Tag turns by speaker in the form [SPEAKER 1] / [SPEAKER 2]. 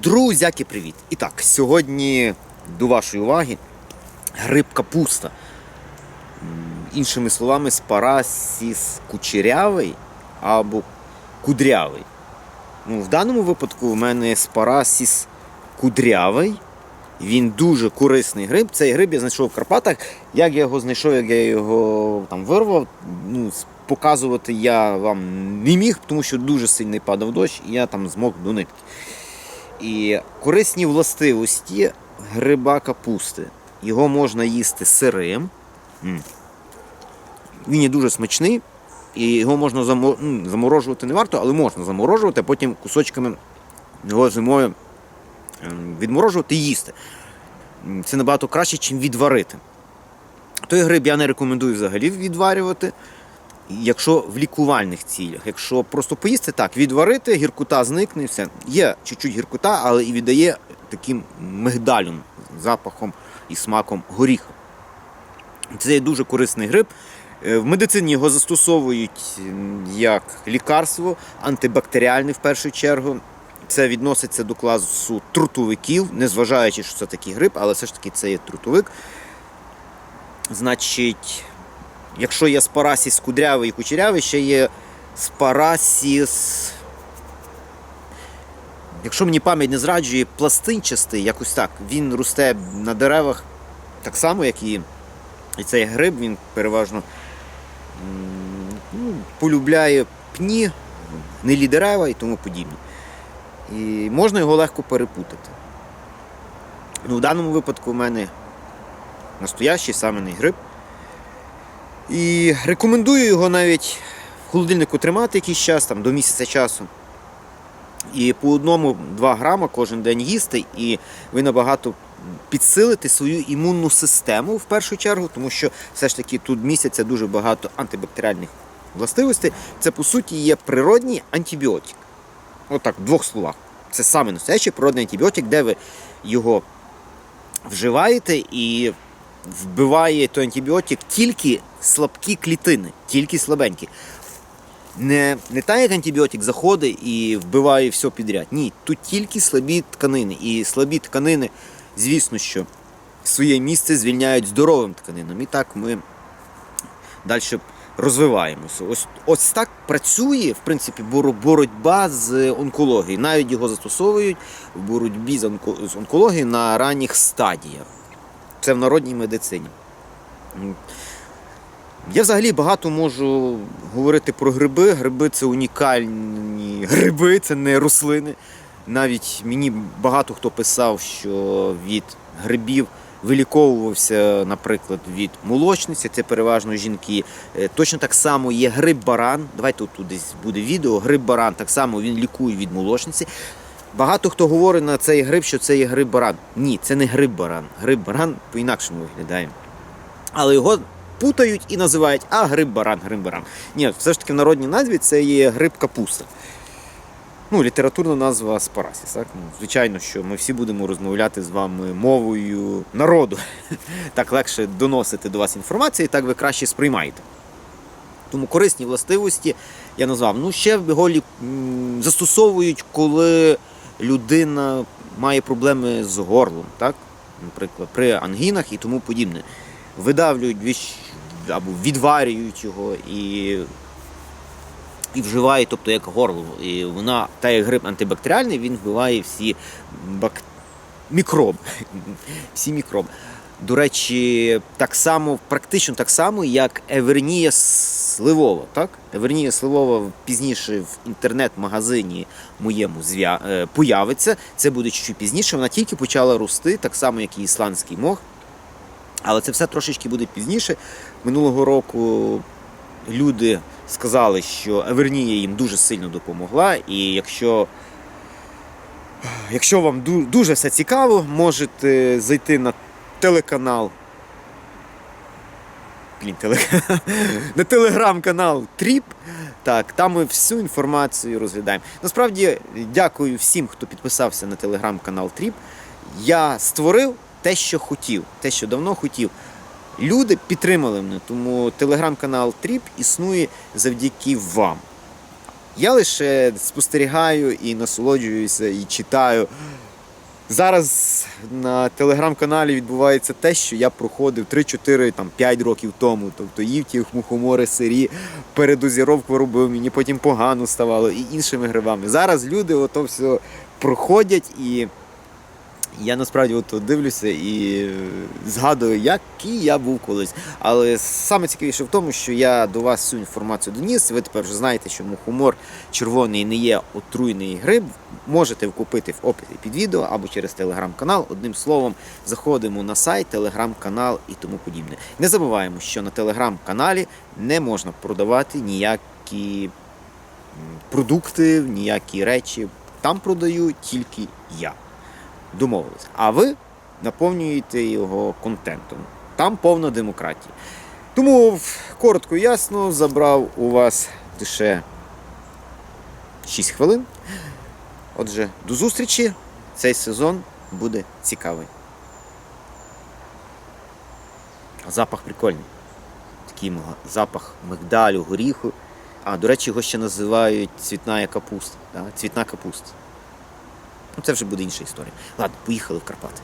[SPEAKER 1] Друзяки, привіт! І так, сьогодні до вашої уваги гриб капуста. Іншими словами, спарасіс кучерявий або кудрявий. Ну, в даному випадку в мене спарасіс кудрявий. Він дуже корисний гриб. Цей гриб я знайшов в Карпатах. Як я його знайшов, як я його там вирвав, ну, показувати я вам не міг, тому що дуже сильний падав дощ, і я там змог до нитки. І корисні властивості гриба капусти. Його можна їсти сирим. Він є дуже смачний, і його можна ну, заморожувати не варто, але можна заморожувати, а потім кусочками його зимою ем, відморожувати і їсти. Це набагато краще, ніж відварити. Той гриб я не рекомендую взагалі відварювати. Якщо в лікувальних цілях, якщо просто поїсти так, відварити, гіркута зникне, і все. Є чуть-чуть гіркута, але і віддає таким мигдалем, запахом і смаком горіха. Це є дуже корисний гриб. Е, В медицині його застосовують як лікарство, антибактеріальне в першу чергу. Це відноситься до класу трутовиків, незважаючи, що це такий гриб, але все ж таки це є трутовик. Значить, якщо є спарасіс кудрявий і кучерявий, ще є спарасіс. Якщо мені пам'ять не зраджує, пластинчастий, якось так. Він росте на деревах так само, як і, і цей гриб, він переважно ну, полюбляє пні, гнилі дерева і тому подібне. І можна його легко перепутати. Ну, в даному випадку в мене настоящий самений гриб. І рекомендую його навіть в холодильнику тримати якийсь час, там, до місяця часу. І по одному-два грама кожен день їсти, і ви набагато підсилите свою імунну систему в першу чергу, тому що все ж таки тут місяця дуже багато антибактеріальних властивостей. Це по суті є природній антибіотик. Отак, в двох словах. Це саме настоящий природний антибіотик, де ви його вживаєте і вбиває той антибіотик тільки слабкі клітини, тільки слабенькі. Не, не так, як антибіотик заходить і вбиває все підряд. Ні, тут тільки слабі тканини. І слабі тканини, звісно, що своє місце звільняють здоровим тканинам. І так ми далі розвиваємося. Ось, ось так працює, в принципі, боротьба з онкологією. Навіть його застосовують в боротьбі з онкологією на ранніх стадіях. Це в народній медицині. Я взагалі багато можу говорити про гриби. Гриби це унікальні гриби, це не рослини. Навіть мені багато хто писав, що від грибів виліковувався, наприклад, від молочниці, це переважно жінки. Е, Точно так само є гриб-баран. Давайте тут десь буде відео. Гриб-баран так само він лікує від молочниці. Багато хто говорить на цей гриб, що це є гриб-баран. Ні, це не гриб-баран. Гриб-баран по-інакшому виглядає. Але його путають і називають а гриб-баран, гриб-баран. Ні, все ж таки в народній назві це є гриб капуста. Ну, літературна назва Спарасіс. Ну, звичайно, що ми всі будемо розмовляти з вами мовою народу. Так легше доносити до вас інформацію, і так ви краще сприймаєте. Тому корисні властивості я назвав. Ну, ще його лі- м, застосовують, коли людина має проблеми з горлом, так? наприклад, при ангінах і тому подібне. Видавлюють або відварюють його і, і вживають, тобто як горло. І вона, та як гриб антибактеріальний, він вбиває всі бак... мікроби. всі мікроби. До речі, так само, практично так само, як Евернія Сливова. Так? Евернія Сливова пізніше в інтернет-магазині моєму е, появиться. Це буде чуть пізніше. Вона тільки почала рости, так само, як і ісландський мох. Але це все трошечки буде пізніше. Минулого року люди сказали, що Евернія їм дуже сильно допомогла. І якщо, якщо вам дуже все цікаво, можете зайти на телеканал. Блін, телеканал. На телеграм-канал Тріп. Так, там ми всю інформацію розглядаємо. Насправді, дякую всім, хто підписався на телеграм-канал Тріп. Я створив те, що хотів, те, що давно хотів. Люди підтримали мене, тому телеграм-канал Тріп існує завдяки вам. Я лише спостерігаю і насолоджуюся, і читаю Зараз на телеграм-каналі відбувається те, що я проходив 3-4, там, 5 років тому. Тобто їв ті сирі, передозіровку робив, мені потім погано ставало і іншими грибами. Зараз люди ото все проходять і. Я насправді от дивлюся і згадую, який я був колись. Але саме цікавіше в тому, що я до вас цю інформацію доніс. Ви тепер вже знаєте, що мухомор червоний не є отруйний гриб. Можете купити в описі під відео або через телеграм-канал. Одним словом, заходимо на сайт, телеграм-канал і тому подібне. Не забуваємо, що на телеграм-каналі не можна продавати ніякі продукти, ніякі речі. Там продаю тільки я домовились. А ви наповнюєте його контентом. Там повна демократія. Тому коротко ясно забрав у вас лише 6 хвилин. Отже, до зустрічі. Цей сезон буде цікавий. Запах прикольний. Такий запах мигдалю, горіху. А, до речі, його ще називають цвітна капуста. Цвітна капуста. Ну, це вже буде інша історія. Ладно, поїхали в Карпати.